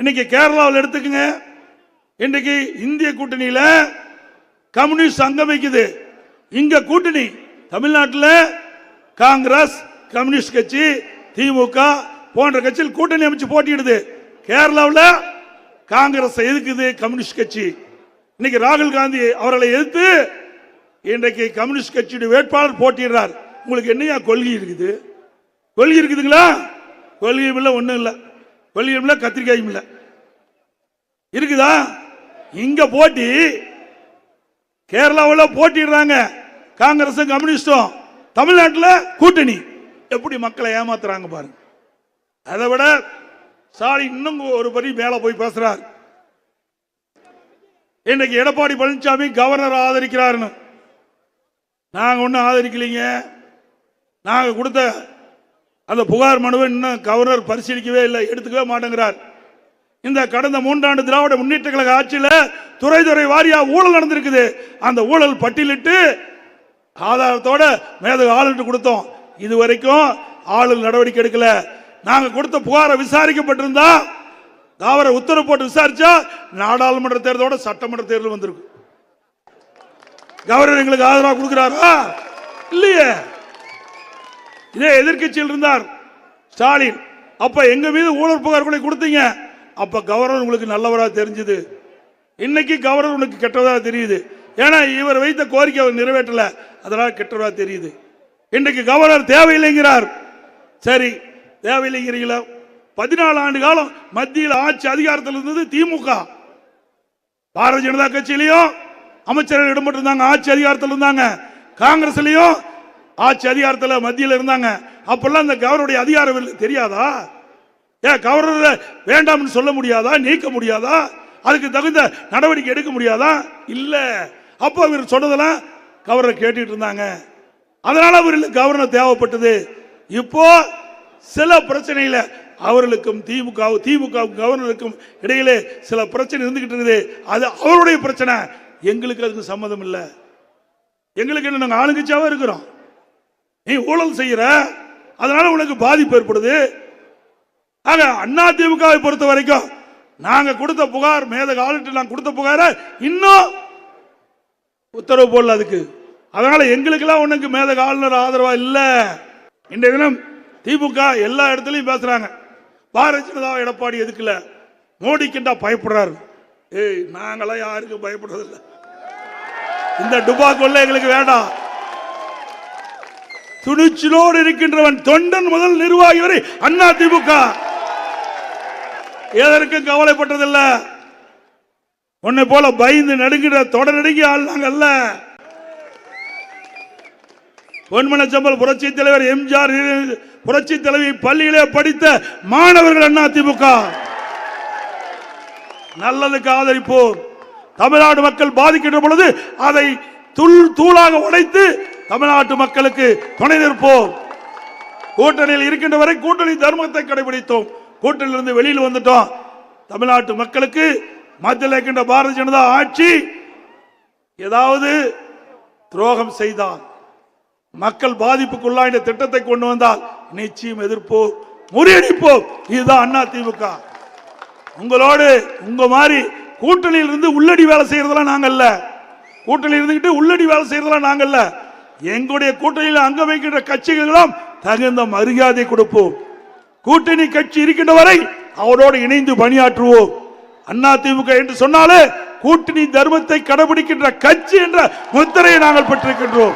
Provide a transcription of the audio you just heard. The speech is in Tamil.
இன்னைக்கு கேரளாவில் எடுத்துக்கங்க. இன்னைக்கு இந்திய கூட்டணியில் கம்யூனிஸ்ட் அங்கம் வைக்குது. இங்க கூட்டணி தமிழ்நாட்டில் காங்கிரஸ் கம்யூனிஸ்ட் கட்சி திமுக போன்ற கட்சியில் கூட்டணி அமைச்சு போட்டியிடுது. கேரளாவில் காங்கிரஸ் எதுக்குது கம்யூனிஸ்ட் கட்சி. இன்னைக்கு ராகுல் காந்தி அவர்களை எதிர்த்து இன்றைக்கு கம்யூனிஸ்ட் கட்சியுடைய வேட்பாளர் போட்டியிடுறார். உங்களுக்கு என்னையா கொள்கை இருக்குது? கொள்கை இருக்குதுங்களா? கொள்கையும் இல்லை ஒன்றும் இல்லை. வெள்ளியும் இல்லை கத்திரிக்காயும் இல்லை. இருக்குதா? இங்க போட்டி கேரளாவில் போட்டிடுறாங்க. காங்கிரஸும் கம்யூனிஸ்டும். தமிழ்நாட்டில் கூட்டணி. எப்படி மக்களை ஏமாத்துறாங்க பாருங்க. அதை விட ஸ்டாலின் இன்னும் ஒரு படி மேலே போய் பேசுறார். இன்னைக்கு எடப்பாடி பழனிசாமி கவர்னர் ஆதரிக்கிறாருன்னு. நாங்கள் ஒன்றும் ஆதரிக்கலைங்க. நாங்கள் கொடுத்த அந்த புகார் மனுவை இன்னும் கவர்னர் பரிசீலிக்கவே இல்லை எடுத்துக்கவே மாட்டேங்கிறார். இந்த கடந்த மூன்றாண்டு திராவிட முன்னேற்ற கழக ஆட்சியில் துறை துறை வாரியா ஊழல் நடந்திருக்குது. அந்த ஊழல் பட்டியலிட்டு ஆதாரத்தோட மேதகு ஆளுநர் கொடுத்தோம். இது வரைக்கும் ஆளுநர் நடவடிக்கை எடுக்கல. நாங்கள் கொடுத்த புகாரை விசாரிக்கப்பட்டிருந்தா தாவர உத்தரவு போட்டு விசாரிச்சா நாடாளுமன்ற தேர்தலோட சட்டமன்ற தேர்தல் வந்திருக்கும் கவர்னர் எங்களுக்கு ஆதரவு கொடுக்கிறாரா? இல்லையே. இதே எதிர்க்கட்சியில் இருந்தார் ஸ்டாலின். அப்ப எங்க மீது ஊழல் புகார்களை கொடுத்தீங்க. அப்ப கவர்னர் உங்களுக்கு நல்லவரா தெரிஞ்சது. இன்னைக்கு கவர்னர் உனக்கு கெட்டதா தெரியுது. ஏன்னா இவர் வைத்த கோரிக்கை அவர் நிறைவேற்றல. அதனால கெட்டதா தெரியுது. இன்னைக்கு கவர்னர் தேவையில்லைங்கிறார். சரி தேவையில்லைங்கிறீங்களா? பதினாலு ஆண்டு காலம் மத்தியில் ஆட்சி அதிகாரத்தில் இருந்தது திமுக. பாரதிய ஜனதா கட்சியிலையும் அமைச்சர்கள் இடம்பெற்றிருந்தாங்க ஆட்சி அதிகாரத்தில் இருந்தாங்க. காங்கிரஸ்லயும் ஆட்சி அதிகாரத்தில் மத்தியில் இருந்தாங்க. அப்பெல்லாம் அந்த கவர்னருடைய அதிகாரம் தெரியாதா? ஏன் கவர்னர் வேண்டாம்னு சொல்ல முடியாதா? நீக்க முடியாதா? அதுக்கு தகுந்த நடவடிக்கை எடுக்க முடியாதா? இல்லை. அப்போ இவர் சொன்னதெல்லாம் கவர்னர் கேட்டுட்டு இருந்தாங்க. அதனால அவர்களுக்கு கவர்னர் தேவைப்பட்டது. இப்போ சில பிரச்சனையில அவர்களுக்கும் திமுக திமுக கவர்னருக்கும் இடையிலே சில பிரச்சனை இருந்துகிட்டு இருக்குது. அது அவருடைய பிரச்சனை. எங்களுக்கு அதுக்கு சம்மதம் இல்லை. எங்களுக்கு என்ன நாங்கள் ஆளுங்கட்சியாவே இருக்கிறோம். நீ ஊழல் செய்யற அதனால உனக்கு பாதிப்பு ஏற்படுது. ஆக அண்ணா திமுகவை பொறுத்த வரைக்கும் நாங்க கொடுத்த புகார் மேதக ஆளுட்டு நாங்க கொடுத்த புகார இன்னும் உத்தரவு போடல அதுக்கு. அதனால எங்களுக்கெல்லாம் உனக்கு மேதக ஆளுநர் ஆதரவா இல்ல. இன்றைய தினம் திமுக எல்லா இடத்துலயும் பேசுறாங்க. பாரதிய ஜனதா எடப்பாடி எதுக்குல மோடிக்குண்டா பயப்படுறாரு. ஏய் நாங்களாம் யாருக்கும் பயப்படுறதில்லை. இந்த டுபா கொள்ள எங்களுக்கு வேண்டாம். துணிச்சலோடு இருக்கின்றவன் தொண்டன் முதல் நிர்வாகி வரை அண்ணா திமுக. எதற்கும் கவலைப்பட்டதில்ல. உன்னை போல பயந்து நடுங்கிற தொடர் நடுங்கி ஆள் நாங்கல்ல பொன்மனச்சம்பல் புரட்சி தலைவர் எம்ஜிஆர் புரட்சி தலைவி பள்ளியிலே படித்த மாணவர்கள் அண்ணா திமுக. நல்லதுக்கு ஆதரிப்போம். தமிழ்நாடு மக்கள் பாதிக்கின்ற பொழுது அதை துள் தூளாக உடைத்து தமிழ்நாட்டு மக்களுக்கு துணை நிற்போம். கூட்டணியில் இருக்கின்ற வரை கூட்டணி தர்மத்தை கடைபிடித்தோம். கூட்டணியிலிருந்து வெளியில் வந்துட்டோம். தமிழ்நாட்டு மக்களுக்கு மத்தியில் இருக்கின்ற பாரதிய ஜனதா ஆட்சி ஏதாவது துரோகம் செய்தால் மக்கள் பாதிப்புக்குள்ளாய் இந்த திட்டத்தை கொண்டு வந்தால் நிச்சயம் எதிர்ப்போம். முறியடிப்போம். இதுதான் அண்ணா திமுக. உங்களோடு உங்க மாதிரி கூட்டணியில் இருந்து உள்ளடி வேலை செய்யறதெல்லாம் நாங்கல்ல. கூட்டணியில் இருந்துகிட்டு உள்ளடி வேலை செய்யறதெல்லாம் நாங்கல்ல. எங்களுடைய கூட்டணியில் அங்க வைக்கின்ற கட்சிகளும் தகுந்த மரியாதை கொடுப்போம். கூட்டணி கட்சி இருக்கின்ற வரை அவரோடு இணைந்து பணியாற்றுவோம். அண்ணா திமுக என்று சொன்னாலே கூட்டணி தர்மத்தை கடைபிடிக்கின்ற கட்சி என்ற முத்திரையை நாங்கள் பெற்றிருக்கின்றோம்.